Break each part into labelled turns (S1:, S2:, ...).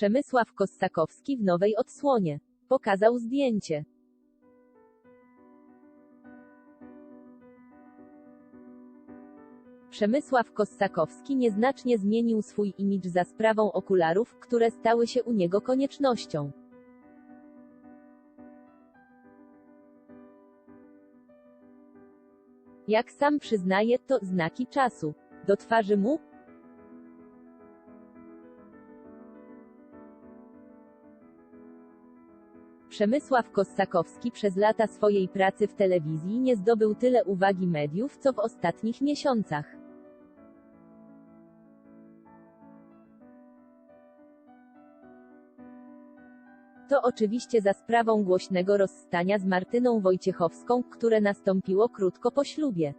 S1: Przemysław Kossakowski w nowej odsłonie. Pokazał zdjęcie. Przemysław Kossakowski nieznacznie zmienił swój imidż za sprawą okularów, które stały się u niego koniecznością. Jak sam przyznaje, to znaki czasu. Do twarzy mu, Przemysław Kossakowski przez lata swojej pracy w telewizji nie zdobył tyle uwagi mediów, co w ostatnich miesiącach. To oczywiście za sprawą głośnego rozstania z Martyną Wojciechowską, które nastąpiło krótko po ślubie.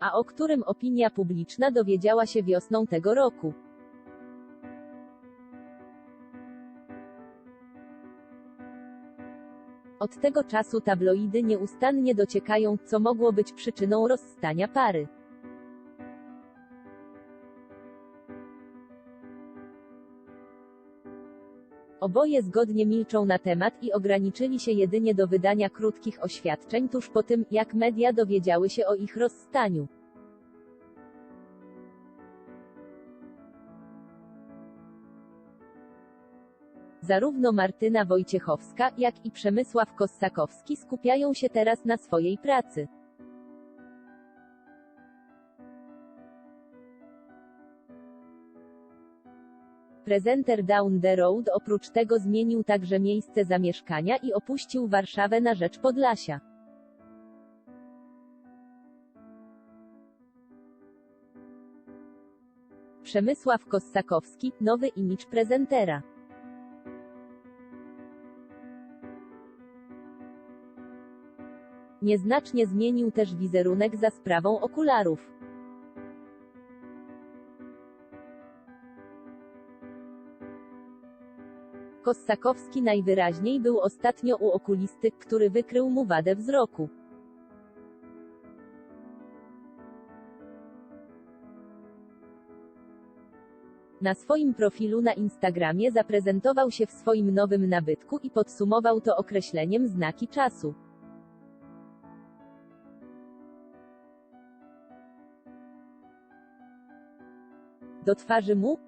S1: A o którym opinia publiczna dowiedziała się wiosną tego roku. Od tego czasu tabloidy nieustannie dociekają, co mogło być przyczyną rozstania pary. Oboje zgodnie milczą na temat i ograniczyli się jedynie do wydania krótkich oświadczeń tuż po tym, jak media dowiedziały się o ich rozstaniu. Zarówno Martyna Wojciechowska, jak i Przemysław Kossakowski skupiają się teraz na swojej pracy. Prezenter Down the Road oprócz tego zmienił także miejsce zamieszkania i opuścił Warszawę na rzecz Podlasia. Przemysław Kossakowski, nowy imidż prezentera. Nieznacznie zmienił też wizerunek za sprawą okularów. Kossakowski najwyraźniej był ostatnio u okulisty, który wykrył mu wadę wzroku. Na swoim profilu na Instagramie zaprezentował się w swoim nowym nabytku i podsumował to określeniem znaki czasu. Do twarzy mu,